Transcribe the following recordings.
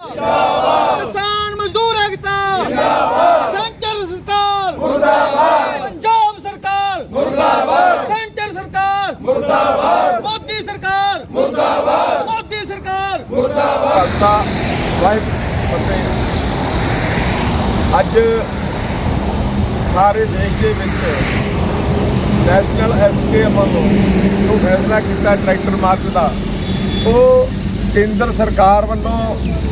ਜਿੰਦਾਬਾਦ। ਕਿਸਾਨ ਮਜ਼ਦੂਰ ਏਕਤਾ ਜਿੰਦਾਬਾਦ। ਸੈਂਟਰ ਸਰਕਾਰ। ਮੁਰਦਾਬਾਦ। ਪੰਜਾਬ ਸਰਕਾਰ। ਮੁਰਦਾਬਾਦ। ਸੈਂਟਰ ਸਰਕਾਰ। ਮੁਰਦਾਬਾਦ। ਮੋਦੀ ਸਰਕਾਰ। ਮੁਰਦਾਬਾਦ। ਮੋਦੀ ਸਰਕਾਰ। ਖਾਲਸਾ ਵਾਹਿਗੁਰੂ ਫਤਿਹ ਅੱਜ ਸਾਰੇ ਦੇਸ਼ ਦੇ ਵਿੱਚ ਨੈਸ਼ਨਲ ਐਸਕੇ ਵੱਲੋਂ ਜੋ ਫੈਸਲਾ ਕੀਤਾ ਟਰੈਕਟਰ ਮਾਰਚ ਦਾ ਉਹ ਕੇਂਦਰ ਸਰਕਾਰ ਵੱਲੋਂ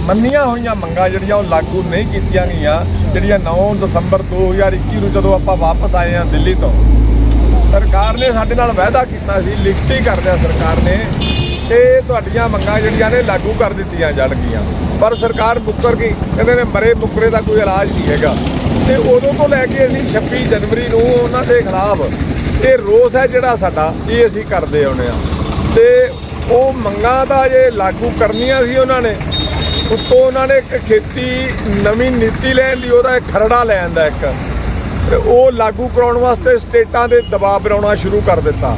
ਮੰਨੀਆਂ ਹੋਈਆਂ ਮੰਗਾਂ ਜਿਹੜੀਆਂ ਉਹ ਲਾਗੂ ਨਹੀਂ ਕੀਤੀਆਂ ਗਈਆਂ, ਜਿਹੜੀਆਂ 9 ਦਸੰਬਰ 2021 ਨੂੰ ਜਦੋਂ ਆਪਾਂ ਵਾਪਸ ਆਏ ਹਾਂ ਦਿੱਲੀ ਤੋਂ। ਸਰਕਾਰ ਨੇ ਸਾਡੇ ਨਾਲ ਵਾਅਦਾ ਕੀਤਾ ਸੀ, ਲਿਖਤੀ ਕਰਦਿਆ ਸਰਕਾਰ ਨੇ ਕਿ ਤੁਹਾਡੀਆਂ ਮੰਗਾਂ ਜਿਹੜੀਆਂ ਨੇ ਲਾਗੂ ਕਰ ਦਿੱਤੀਆਂ ਜਾਣਗੀਆਂ। ਪਰ ਸਰਕਾਰ ਮੁੱਕਰ ਗਈ, ਕਹਿੰਦੇ ਨੇ ਮਰੇ ਮੁੱਕਰੇ ਦਾ ਕੋਈ ਇਲਾਜ ਨਹੀਂ ਹੈਗਾ। ਤੇ ਉਦੋਂ ਤੋਂ ਲੈ ਕੇ ਅਸੀਂ 26 ਜਨਵਰੀ ਨੂੰ ਉਹਨਾਂ ਦੇ ਖਿਲਾਫ ਇਹ ਰੋਸ ਹੈ ਜਿਹੜਾ ਸਾਡਾ, ਇਹ ਅਸੀਂ ਕਰਦੇ ਆਉਨੇ ਆ ਤੇ ਉਹ ਮੰਗਾਂ ਦਾ ਜੇ ਲਾਗੂ ਕਰਨੀਆਂ ਸੀ ਉਹਨਾਂ ਨੇ, ਉੱਤੋਂ ਉਹਨਾਂ ਨੇ ਇੱਕ ਖੇਤੀ ਨਵੀਂ ਨੀਤੀ ਲੈਣ ਦੀ ਉਹਦਾ ਇੱਕ ਖਰੜਾ ਲੈਣ ਦਾ ਇੱਕ। ਤੇ ਉਹ ਲਾਗੂ ਕਰਾਉਣ ਵਾਸਤੇ ਸਟੇਟਾਂ ਦੇ ਦਬਾਅ ਬਣਾਉਣਾ ਸ਼ੁਰੂ ਕਰ ਦਿੱਤਾ।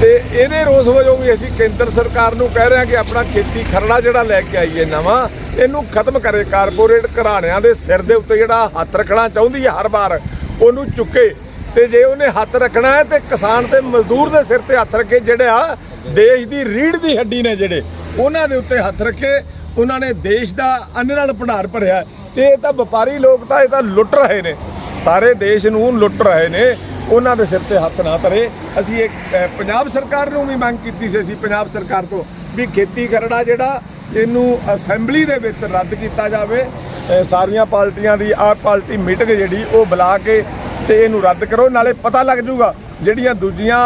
ਤੇ ਇਹਦੇ ਰੋਸ ਵਜੋਂ ਵੀ ਅਸੀਂ ਕੇਂਦਰ ਸਰਕਾਰ ਨੂੰ ਕਹਿ ਰਹੇ ਹਾਂ ਕਿ ਆਪਣਾ ਖੇਤੀ ਖਰੜਾ ਜਿਹੜਾ ਲੈ ਕੇ ਆਈਏ ਨਵਾਂ, ਇਹਨੂੰ ਖਤਮ ਕਰੇ। ਕਾਰਪੋਰੇਟ ਘਰਾਣਿਆਂ ਦੇ ਸਿਰ ਦੇ ਉੱਤੇ ਜਿਹੜਾ ਹੱਥ ਰੱਖਣਾ ਚਾਹੁੰਦੀ ਹੈ ਹਰ ਵਾਰ, ਉਹਨੂੰ ਚੁੱਕੇ। ਤੇ ਜੇ ਉਹਨੇ ਹੱਥ ਰੱਖਣਾ ਹੈ ਤੇ ਕਿਸਾਨ ਤੇ ਮਜ਼ਦੂਰ ਦੇ ਸਿਰ ਤੇ ਹੱਥ ਰੱਖੇ ਜਿਹੜੇ ਆ ਦੇਸ਼ ਦੀ ਰੀੜ ਦੀ ਹੱਡੀ ਨੇ ਜਿਹੜੇ, ਉਹਨਾਂ ਦੇ ਉੱਤੇ ਹੱਥ ਰੱਖੇ, ਉਹਨਾਂ ਨੇ ਦੇਸ਼ ਦਾ ਅੰਨ ਨਾਲ ਭੰਡਾਰ ਭਰਿਆ ਹੈ। ਤੇ ਇਹ ਤਾਂ ਵਪਾਰੀ ਲੋਕ ਤਾਂ ਇਹ ਤਾਂ ਲੁੱਟ ਰਹੇ ਨੇ ਸਾਰੇ ਦੇਸ਼ ਨੂੰ ਲੁੱਟ ਰਹੇ ਨੇ, ਉਹਨਾਂ ਦੇ ਸਿਰ ਤੇ ਹੱਥ ਨਾ ਧਰੇ ਅਸੀਂ ਇੱਕ ਪੰਜਾਬ ਸਰਕਾਰ ਨੂੰ ਵੀ ਮੰਗ ਕੀਤੀ ਸੀ ਅਸੀਂ ਪੰਜਾਬ ਸਰਕਾਰ ਤੋਂ ਵੀ ਖੇਤੀ ਖਰੜਾ ਜਿਹੜਾ ਇਹਨੂੰ ਅਸੈਂਬਲੀ ਦੇ ਵਿੱਚ ਰੱਦ ਕੀਤਾ ਜਾਵੇ ਸਾਰੀਆਂ ਪਾਰਟੀਆਂ ਦੀ ਆਹ ਪਾਰਟੀ ਮੀਟਿੰਗ ਜਿਹੜੀ ਉਹ ਬੁਲਾ ਕੇ ਤੇ ਇਹਨੂੰ ਰੱਦ ਕਰੋ, ਨਾਲੇ ਪਤਾ ਲੱਗ ਜੂਗਾ ਜਿਹੜੀਆਂ ਦੂਜੀਆਂ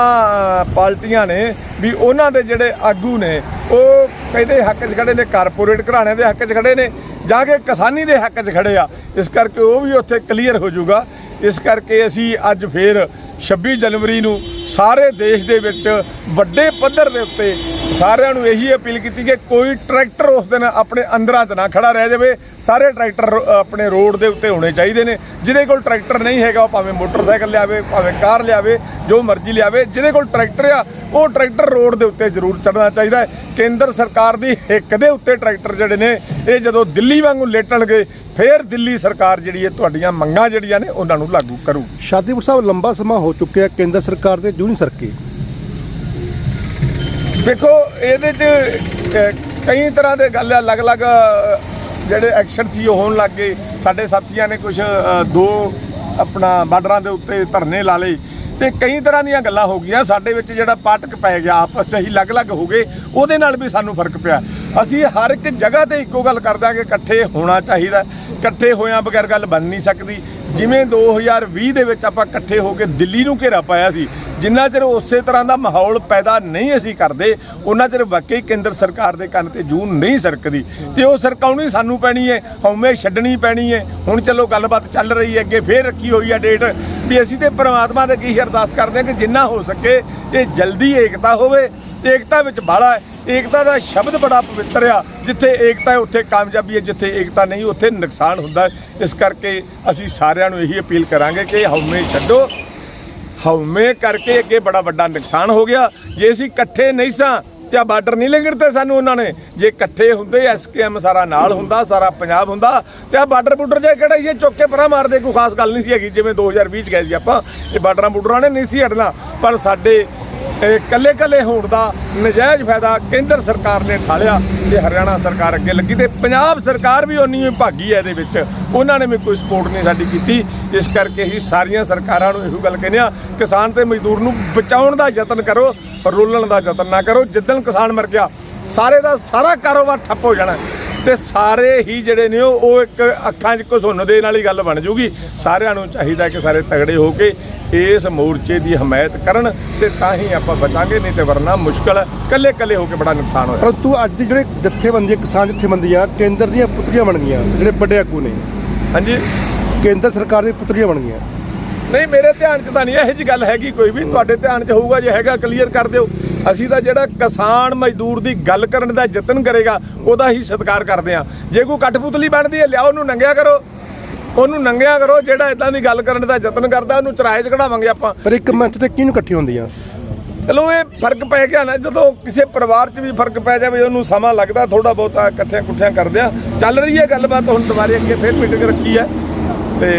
ਪਾਰਟੀਆਂ ਨੇ ਵੀ ਉਹਨਾਂ ਦੇ ਜਿਹੜੇ ਆਗੂ ਨੇ, ਉਹ ਕਹਿੰਦੇ ਹੱਕ 'ਚ ਖੜੇ ਨੇ, ਕਾਰਪੋਰੇਟ ਘਰਾਣਿਆਂ ਦੇ ਹੱਕ 'ਚ ਖੜੇ ਨੇ, ਜਾ ਕੇ ਕਿਸਾਨੀ ਦੇ ਹੱਕ 'ਚ ਖੜੇ ਆ। ਇਸ ਕਰਕੇ ਉਹ ਵੀ ਉੱਥੇ ਕਲੀਅਰ ਹੋ ਜਾਊਗਾ। ਇਸ ਕਰਕੇ ਅਸੀਂ ਅੱਜ ਫੇਰ 26 ਜਨਵਰੀ ਨੂੰ ਸਾਰੇ ਦੇਸ਼ ਦੇ ਵਿੱਚ ਵੱਡੇ ਪੱਧਰ ਦੇ ਉੱਤੇ ਸਾਰਿਆਂ ਨੂੰ ਇਹੀ ਅਪੀਲ ਕੀਤੀ ਕਿ ਕੋਈ ਟਰੈਕਟਰ ਉਸ ਦਿਨ ਆਪਣੇ ਅੰਦਰਾਂ 'ਚ ਨਾ ਖੜਾ ਰਹਿ ਜਾਵੇ। ਸਾਰੇ ਟਰੈਕਟਰ ਰੋ- ਆਪਣੇ ਰੋਡ ਦੇ ਉੱਤੇ ਹੋਣੇ ਚਾਹੀਦੇ ਨੇ। ਜਿਹਦੇ ਕੋਲ ਟਰੈਕਟਰ ਨਹੀਂ ਹੈਗਾ, ਉਹ ਭਾਵੇਂ ਮੋਟਰਸਾਈਕਲ ਲਿਆਵੇ, ਭਾਵੇਂ ਕਾਰ ਲਿਆਵੇ, ਜੋ ਮਰਜ਼ੀ ਲਿਆਵੇ, ਜਿਹਦੇ ਕੋਲ ਟਰੈਕਟਰ ਆ, ਉਹ ਟਰੈਕਟਰ ਰੋਡ ਦੇ ਉੱਤੇ ਜ਼ਰੂਰ ਚੜਨਾ ਚਾਹੀਦਾ ਹੈ। ਕੇਂਦਰ ਸਰਕਾਰ ਦੀ ਹਿੱਕ ਦੇ ਉੱਤੇ ਟਰੈਕਟਰ ਜਿਹੜੇ ਨੇ, ਇਹ ਜਦੋਂ ਦਿੱਲੀ ਵਾਂਗੂ ਲੇਟਣਗੇ, ਫੇਰ ਦਿੱਲੀ ਸਰਕਾਰ ਜਿਹੜੀ ਹੈ, ਤੁਹਾਡੀਆਂ ਮੰਗਾਂ ਜਿਹੜੀਆਂ ਨੇ, ਉਹਨਾਂ ਨੂੰ ਲਾਗੂ ਕਰੂ ਸ਼ਾਦੀਪੁਰ ਸਾਹਿਬ, ਲੰਬਾ ਸਮਾਂ ਹੋ ਚੁੱਕਿਆ ਕੇਂਦਰ ਸਰਕਾਰ ਦੇ ਜੂਨੀ ਸਰਕੇ। ਦੇਖੋ, ਇਹਦੇ 'ਚ ਕਈ ਤਰ੍ਹਾਂ ਦੇ ਗੱਲ ਅਲੱਗ-ਅਲੱਗ ਜਿਹੜੇ ਐਕਸ਼ਨ ਸੀ, ਉਹ ਹੋਣ ਲੱਗ ਗਏ। ਸਾਡੇ ਸਾਥੀਆਂ ਨੇ ਕੁਝ ਦੋ ਆਪਣਾ ਬਾਰਡਰਾਂ ਦੇ ਉੱਤੇ ਧਰਨੇ ਲਾ ਲਏ। ਤੇ ਕਈ ਤਰ੍ਹਾਂ ਦੀਆਂ ਗੱਲਾਂ ਹੋ ਗਈਆਂ। ਸਾਡੇ ਵਿੱਚ ਜਿਹੜਾ ਪਾਟਕ ਪੈ ਗਿਆ, ਆਪਸ 'ਚ ਹੀ ਅਲੱਗ-ਅਲੱਗ ਹੋ ਗਏ। ਉਹਦੇ ਨਾਲ ਵੀ ਸਾਨੂੰ ਫ਼ਰਕ ਪਿਆ। ਅਸੀਂ ਹਰ ਇੱਕ ਜਗ੍ਹਾ ਤੇ ਇੱਕੋ ਗੱਲ ਕਰਦੇ ਹਾਂ ਕਿ ਇਕੱਠੇ ਹੋਣਾ ਚਾਹੀਦਾ ਇਕੱਠੇ ਹੋਇਆਂ ਬਗੈਰ ਗੱਲ ਬਣ ਨਹੀਂ ਸਕਦੀ। ਜਿਵੇਂ 2020 ਦੇ ਵਿੱਚ ਆਪਾਂ ਇਕੱਠੇ ਹੋ ਕੇ ਦਿੱਲੀ ਨੂੰ ਘੇਰਾ ਪਾਇਆ ਸੀ, ਜਿੰਨਾ ਚਿਰ ਉਸੇ ਤਰ੍ਹਾਂ ਦਾ ਮਾਹੌਲ ਪੈਦਾ ਨਹੀਂ ਅਸੀਂ ਕਰਦੇ, ਉਹਨਾਂ ਚਿਰ ਵਾਕਈ ਕੇਂਦਰ ਸਰਕਾਰ ਦੇ ਕੰਨ ਤੇ ਜੂਨ ਨਹੀਂ ਸਰਕਦੀ। ਤੇ ਉਹ ਸਰਕਾਉਣੀ ਸਾਨੂੰ ਪੈਣੀ ਹੈ? ਹਉਮੈ ਛੱਡਣੀ ਪੈਣੀ ਹੈ? ਹੁਣ ਚਲੋ ਗੱਲਬਾਤ ਚੱਲ ਰਹੀ ਹੈ, ਅੱਗੇ ਫੇਰ ਰੱਖੀ ਹੋਈ ਹੈ ਡੇਟ। ਵੀ ਅਸੀਂ ਤੇ ਪ੍ਰਮਾਤਮਾ ਦੇ ਕੀ ਅਰਦਾਸ ਕਰਦੇ ਹਾਂ ਕਿ ਜਿੰਨਾ ਹੋ ਸਕੇ ਇਹ ਜਲਦੀ ਏਕਤਾ ਹੋਵੇ। ਏਕਤਾ ਵਿੱਚ ਬਾਲਾ ਏਕਤਾ ਦਾ ਸ਼ਬਦ ਬੜਾ ਪਵਿੱਤਰ ਆ। ਜਿੱਥੇ ਏਕਤਾ ਹੈ, ਉੱਥੇ ਕਾਮਯਾਬੀ ਹੈ। ਜਿੱਥੇ ਏਕਤਾ ਨਹੀਂ, ਉੱਥੇ ਨੁਕਸਾਨ ਹੁੰਦਾ ਇਸ ਕਰਕੇ ਅਸੀਂ ਸਾਰਿਆਂ ਨੂੰ ਇਹੀ ਅਪੀਲ ਕਰਾਂਗੇ ਕਿ ਹਉਮੈ ਛੱਡੋ। ਹਉਮੈ ਕਰਕੇ ਅੱਗੇ ਬੜਾ ਵੱਡਾ ਨੁਕਸਾਨ ਹੋ ਗਿਆ। ਜੇ ਅਸੀਂ ਇਕੱਠੇ ਨਹੀਂ ਸਾਂ ਤੇ ਆ ਬਾਰਡਰ ਨਹੀਂ ਲੰਘੜਤੇ ਸਾਨੂੰ ਉਹਨਾਂ ਨੇ। ਜੇ ਇਕੱਠੇ ਹੁੰਦੇ ਐਸਕੇਐਮ ਸਾਰਾ ਨਾਲ ਹੁੰਦਾ, ਸਾਰਾ ਪੰਜਾਬ ਹੁੰਦਾ, ਤੇ ਆ ਬਾਰਡਰ ਬੁੱਡਰ ਜੇ ਕਿਹੜਾ ਇਹ ਚੁੱਕ ਕੇ ਪਰਾਂ ਮਾਰਦੇ, ਕੋਈ ਖਾਸ ਗੱਲ ਨਹੀਂ ਸੀ ਹੈਗੀ, ਜਿਵੇਂ 2020 ਚ ਗਏ ਸੀ ਆਪਾਂ, ਇਹ ਬਾਰਡਰਾਂ ਬੁੱਡਰਾਂ ਨੇ ਨਹੀਂ ਸੀ ਹਟਣਾ, ਪਰ ਸਾਡੇ ਕੱਲੇ ਕੱਲੇ ਹੋਣ ਦਾ ਨਜਾਇਜ਼ ਫਾਇਦਾ ਕੇਂਦਰ ਸਰਕਾਰ ਨੇ ਠਾਲਿਆ ਤੇ ਹਰਿਆਣਾ ਸਰਕਾਰ ਅੱਗੇ ਲੱਗੀ ਤੇ ਪੰਜਾਬ ਸਰਕਾਰ ਵੀ ਉਨੀ ਹੀ ਭਾਗੀ ਹੈ ਇਹਦੇ ਵਿੱਚ। ਉਹਨਾਂ ਨੇ ਵੀ ਕੋਈ ਸਪੋਰਟ ਨਹੀਂ ਸਾਡੀ ਕੀਤੀ। ਇਸ ਕਰਕੇ ਹੀ ਸਾਰੀਆਂ ਸਰਕਾਰਾਂ ਨੂੰ ਇਹੋ ਗੱਲ ਕਹਿੰਦੇ ਆ, ਕਿਸਾਨ ਤੇ ਮਜ਼ਦੂਰ ਨੂੰ ਬਚਾਉਣ ਦਾ ਯਤਨ ਕਰੋ, ਰੋਲਣ ਦਾ ਯਤਨ ਨਾ ਕਰੋ। ਜਿੱਦਣ ਕਿਸਾਨ ਮਰ ਗਿਆ, ਸਾਰੇ ਦਾ ਸਾਰਾ ਕਾਰੋਬਾਰ ਠੱਪ ਹੋ ਜਾਣਾ। ਤੇ ਸਾਰੇ ਹੀ ਜਿਹੜੇ ਨੇ ਉਹ ਇੱਕ ਅੱਖਾਂ 'ਚ ਘਸੁੰਨ ਦੇਣ ਵਾਲੀ ਗੱਲ ਬਣ ਜੂਗੀ। ਸਾਰਿਆਂ ਨੂੰ ਚਾਹੀਦਾ ਕਿ ਸਾਰੇ ਤਗੜੇ ਹੋ ਕੇ ਇਸ ਮੋਰਚੇ ਦੀ ਹਮਾਇਤ ਕਰਨ ਤੇ ਤਾਂ ਹੀ ਆਪਾਂ ਬਚਾਂਗੇ ਨਹੀਂ ਤੇ ਵਰਨਾ ਮੁਸ਼ਕਲ ਹੈ ਕੱਲੇ ਕੱਲੇ ਹੋ ਕੇ ਬੜਾ ਨੁਕਸਾਨ ਹੋਇਆ। ਪਰੰਤੂ ਅੱਜ ਦੀ ਜਿਹੜੇ ਜਥੇਬੰਦੀਆਂ ਕਿਸਾਨ ਜਥੇਬੰਦੀਆਂ ਕੇਂਦਰ ਦੀਆਂ ਪੁਤਲੀਆਂ ਬਣ ਗਈਆਂ ਜਿਹੜੇ ਵੱਡੇ ਆਗੂ ਨੇ। ਹਾਂਜੀ। ਕੇਂਦਰ ਸਰਕਾਰ ਦੀਆਂ ਪੁਤਲੀਆਂ ਬਣ ਗਈਆਂ। ਨਹੀਂ ਮੇਰੇ ਧਿਆਨ 'ਚ ਤਾਂ ਨਹੀਂ ਇਹੋ ਜੀ ਗੱਲ ਹੈਗੀ ਕੋਈ ਵੀ। ਤੁਹਾਡੇ ਧਿਆਨ 'ਚ ਹੋਊਗਾ ਜੇ ਹੈਗਾ ਕਲੀਅਰ ਕਰ ਦਿਓ। ਅਸੀਂ ਤਾਂ ਜਿਹੜਾ ਕਿਸਾਨ ਮਜ਼ਦੂਰ ਦੀ ਗੱਲ ਕਰਨ ਦਾ ਯਤਨ ਕਰੇਗਾ ਉਹਦਾ ਹੀ ਸਤਿਕਾਰ ਕਰਦੇ ਆ ਜੇ ਕੋਈ ਕਠਪੁਤਲੀ ਬਣਦੀ ਹੈ ਲਿਆਓ ਉਹਨੂੰ ਨੰਗਿਆ ਕਰੋ। ਉਹਨੂੰ ਨੰਗਿਆ ਕਰੋ ਜਿਹੜਾ ਇਦਾਂ ਦੀ ਗੱਲ ਕਰਨ ਦਾ ਯਤਨ ਕਰਦਾ ਉਹਨੂੰ ਚਰਾਏ 'ਚ ਕਢਾਵਾਂਗੇ ਆਪਾਂ। ਪਰ ਇੱਕ ਮੰਚ ਤੇ ਕਿਹਨੂੰ ਇਕੱਠੀ ਹੁੰਦੀਆਂ ਚਲੋ ਇਹ ਫ਼ਰਕ ਪੈ ਗਿਆ ਨਾ ਜਦੋਂ ਕਿਸੇ ਪਰਿਵਾਰ 'ਚ ਵੀ ਫ਼ਰਕ ਪੈ ਜਾਵੇ ਉਹਨੂੰ ਸਮਾਂ ਲੱਗਦਾ ਥੋੜਾ ਬਹੁਤਾ ਇਕੱਠਿਆਂ ਕੁੱਠਿਆਂ ਕਰਦੇ ਆ ਚੱਲ ਰਹੀ ਹੈ ਗੱਲਬਾਤ ਹੁਣ ਦੁਬਾਰੇ ਅੱਗੇ ਫਿਰ ਮੀਟਿੰਗ ਰੱਖੀ ਹੈ। ਤੇ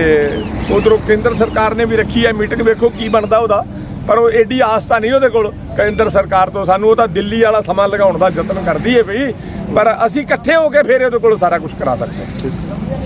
ਉਧਰੋਂ ਕੇਂਦਰ ਸਰਕਾਰ ਨੇ ਵੀ ਰੱਖੀ ਹੈ ਮੀਟਿੰਗ, ਵੇਖੋ ਕੀ ਬਣਦਾ ਉਹਦਾ। ਪਰ ਉਹ ਐਡੀ ਆਸ ਨਹੀਂ ਉਹਦੇ ਕੋਲ। ਕੇਂਦਰ ਸਰਕਾਰ ਤੋਂ ਸਾਨੂੰ ਉਹ ਤਾਂ ਦਿੱਲੀ ਵਾਲਾ ਸਮਾਂ ਲਗਾਉਣ ਦਾ ਯਤਨ ਕਰਦੀ ਹੈ ਬਈ। ਪਰ ਅਸੀਂ ਇਕੱਠੇ ਹੋ ਕੇ ਫਿਰ ਉਹਦੇ ਕੋਲ ਸਾਰਾ ਕੁਝ ਕਰਾ ਸਕਦੇ ਹਾਂ।